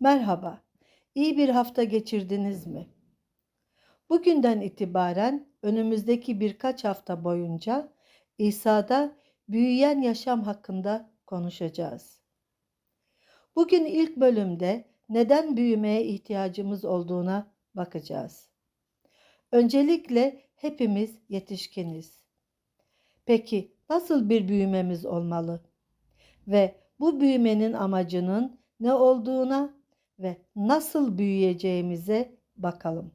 Merhaba, iyi bir hafta geçirdiniz mi? Bugünden itibaren önümüzdeki birkaç hafta boyunca İsa'da büyüyen yaşam hakkında konuşacağız. Bugün ilk bölümde neden büyümeye ihtiyacımız olduğuna bakacağız. Öncelikle hepimiz yetişkiniz. Peki nasıl bir büyümemiz olmalı? Ve bu büyümenin amacının ne olduğuna ve nasıl büyüyeceğimize bakalım.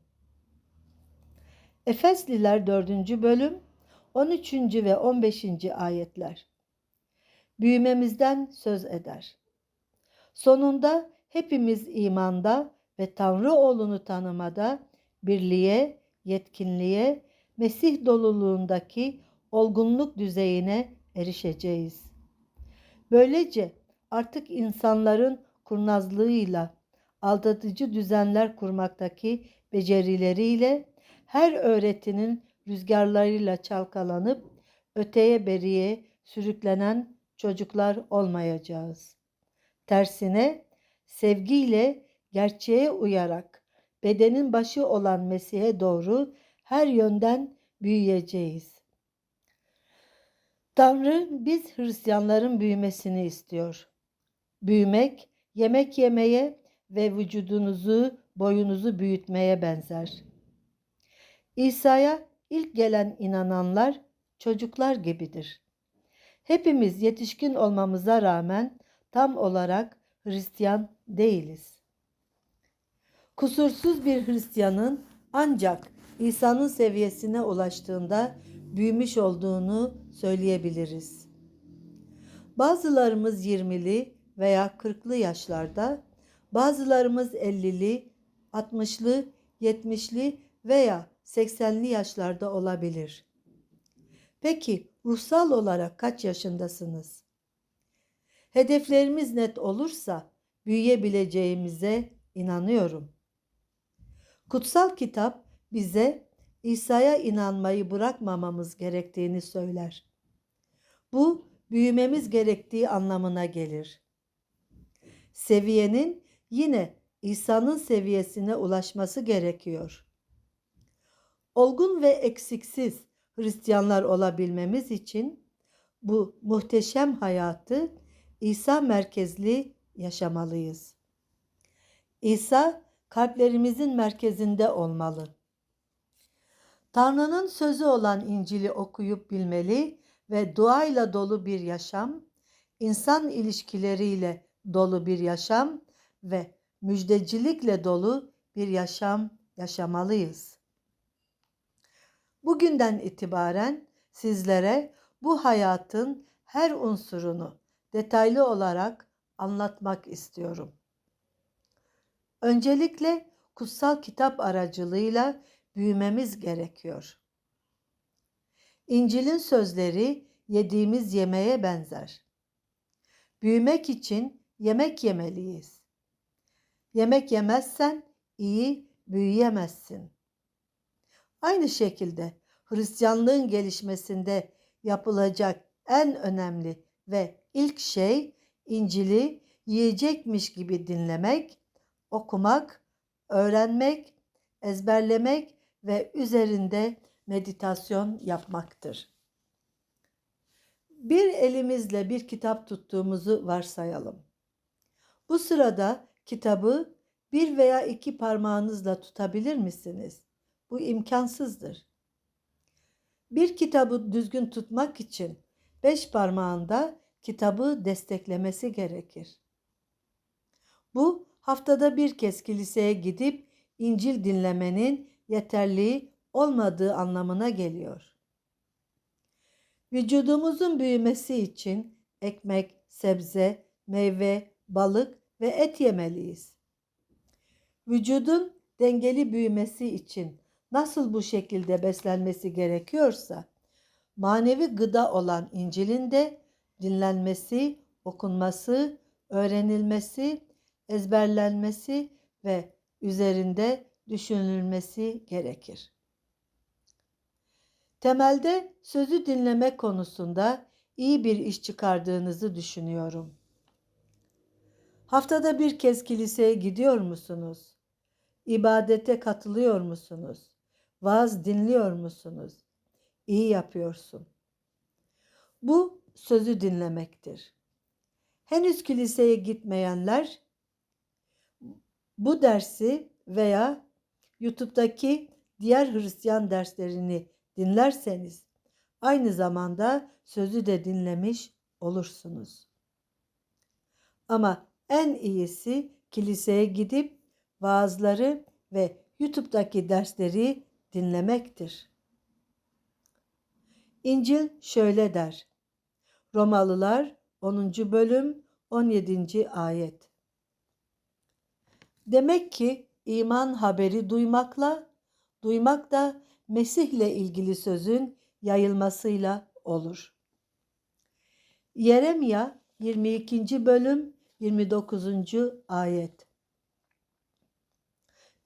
Efesliler 4. bölüm 13. ve 15. ayetler. Büyümemizden söz eder. Sonunda hepimiz imanda ve Tanrı oğlunu tanımada birliğe, yetkinliğe, Mesih doluluğundaki olgunluk düzeyine erişeceğiz. Böylece artık insanların kurnazlığıyla, aldatıcı düzenler kurmaktaki becerileriyle, her öğretinin rüzgarlarıyla çalkalanıp öteye beriye sürüklenen çocuklar olmayacağız. Tersine sevgiyle gerçeğe uyarak bedenin başı olan Mesih'e doğru her yönden büyüyeceğiz. Tanrı biz Hristiyanların büyümesini istiyor. Büyümek, yemek yemeye ve vücudunuzu, boyunuzu büyütmeye benzer. İsa'ya ilk gelen inananlar çocuklar gibidir. Hepimiz yetişkin olmamıza rağmen tam olarak Hristiyan değiliz. Kusursuz bir Hristiyanın ancak İsa'nın seviyesine ulaştığında büyümüş olduğunu söyleyebiliriz. Bazılarımız 20'li veya 40'lı yaşlarda, bazılarımız 50'li, 60'lı, 70'li veya 80'li yaşlarda olabilir. Peki ruhsal olarak kaç yaşındasınız? Hedeflerimiz net olursa büyüyebileceğimize inanıyorum. Kutsal kitap bize İsa'ya inanmayı bırakmamamız gerektiğini söyler. Bu büyümemiz gerektiği anlamına gelir. Seviyenin yine İsa'nın seviyesine ulaşması gerekiyor. Olgun ve eksiksiz Hristiyanlar olabilmemiz için bu muhteşem hayatı İsa merkezli yaşamalıyız. İsa kalplerimizin merkezinde olmalı. Tanrı'nın sözü olan İncil'i okuyup bilmeli ve duayla dolu bir yaşam, insan ilişkileriyle dolu bir yaşam ve müjdecilikle dolu bir yaşam yaşamalıyız. Bugünden itibaren sizlere bu hayatın her unsurunu detaylı olarak anlatmak istiyorum. Öncelikle kutsal kitap aracılığıyla büyümemiz gerekiyor. İncil'in sözleri yediğimiz yemeğe benzer. Büyümek için yemek yemeliyiz. Yemek yemezsen iyi büyüyemezsin. Aynı şekilde Hristiyanlığın gelişmesinde yapılacak en önemli ve ilk şey İncil'i yiyecekmiş gibi dinlemek, okumak, öğrenmek, ezberlemek ve üzerinde meditasyon yapmaktır. Bir elimizle bir kitap tuttuğumuzu varsayalım. Bu sırada kitabı bir veya iki parmağınızla tutabilir misiniz? Bu imkansızdır. Bir kitabı düzgün tutmak için beş parmağında kitabı desteklemesi gerekir. Bu haftada bir kez kiliseye gidip İncil dinlemenin yeterli olmadığı anlamına geliyor. Vücudumuzun büyümesi için ekmek, sebze, meyve, balık ve et yemeliyiz. Vücudun dengeli büyümesi için nasıl bu şekilde beslenmesi gerekiyorsa, manevi gıda olan İncil'in de dinlenmesi, okunması, öğrenilmesi, ezberlenmesi ve üzerinde düşünülmesi gerekir. Temelde sözü dinleme konusunda iyi bir iş çıkardığınızı düşünüyorum. Haftada bir kez kiliseye gidiyor musunuz? İbadete katılıyor musunuz? Vaaz dinliyor musunuz? İyi yapıyorsun. Bu sözü dinlemektir. Henüz kiliseye gitmeyenler bu dersi veya YouTube'daki diğer Hristiyan derslerini dinlerseniz aynı zamanda sözü de dinlemiş olursunuz. Ama en iyisi kiliseye gidip vaazları ve YouTube'daki dersleri dinlemektir. İncil şöyle der. Romalılar 10. bölüm 17. ayet. Demek ki iman haberi duymakla, duymak da Mesih'le ilgili sözün yayılmasıyla olur. Yeremya 22. bölüm 29. ayet.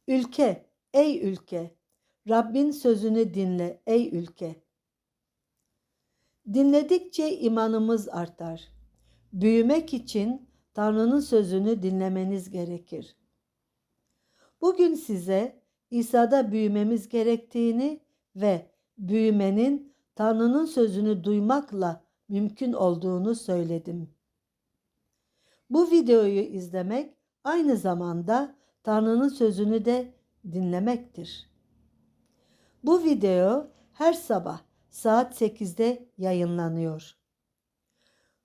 Ülke, ey ülke, Rabbin sözünü dinle ey ülke. Dinledikçe imanımız artar. Büyümek için Tanrı'nın sözünü dinlemeniz gerekir. Bugün size İsa'da büyümemiz gerektiğini ve büyümenin Tanrı'nın sözünü duymakla mümkün olduğunu söyledim. Bu videoyu izlemek aynı zamanda Tanrı'nın sözünü de dinlemektir. Bu video her sabah saat 8'de yayınlanıyor.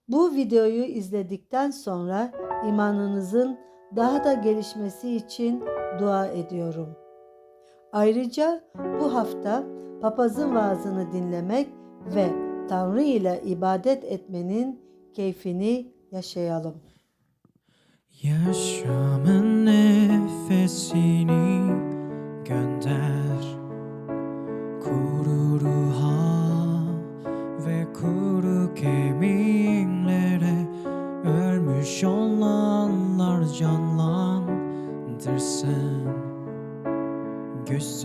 Bu videoyu izledikten sonra imanınızın daha da gelişmesi için dua ediyorum. Ayrıca bu hafta papazın vaazını dinlemek ve Tanrı ile ibadet etmenin keyfini yaşayalım. Yaşamın nefesini gönder. Kuru ruha ve kuru kemiklere Ölmüş olanlar canlandırsın. Göz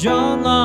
John Locke.